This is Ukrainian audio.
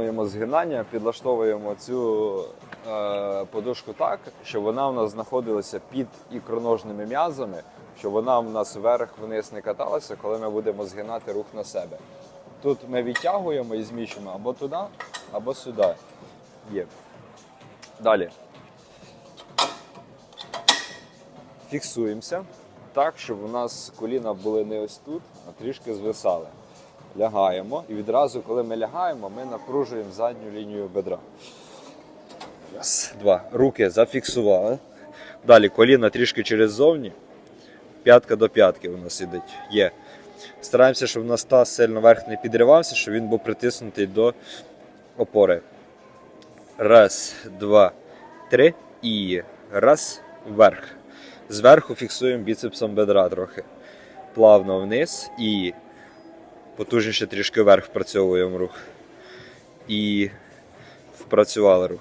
Виконуємо згинання, підлаштовуємо цю е, подушку так, щоб вона в нас знаходилася під ікроножними м'язами, щоб вона в нас вверх-вниз не каталася, коли ми будемо згинати рух на себе. Тут ми відтягуємо і зміщуємо або туди, або сюди. Є. Далі. Фіксуємося так, щоб у нас коліна були не ось тут, а трішки звисали. Лягаємо. І відразу, коли ми лягаємо, ми напружуємо задню лінію бедра. Раз, два. Руки зафіксували. Далі коліна трішки через зовні. П'ятка до п'ятки у нас ідуть. Є. Стараємося, щоб у нас таз сильно вверх не підривався, щоб він був притиснутий до опори. Раз, два, три. І раз, вверх. Зверху фіксуємо біцепсом бедра трохи. Плавно вниз і потужніше трішки вверх впрацьовуємо рух. І впрацювали рух.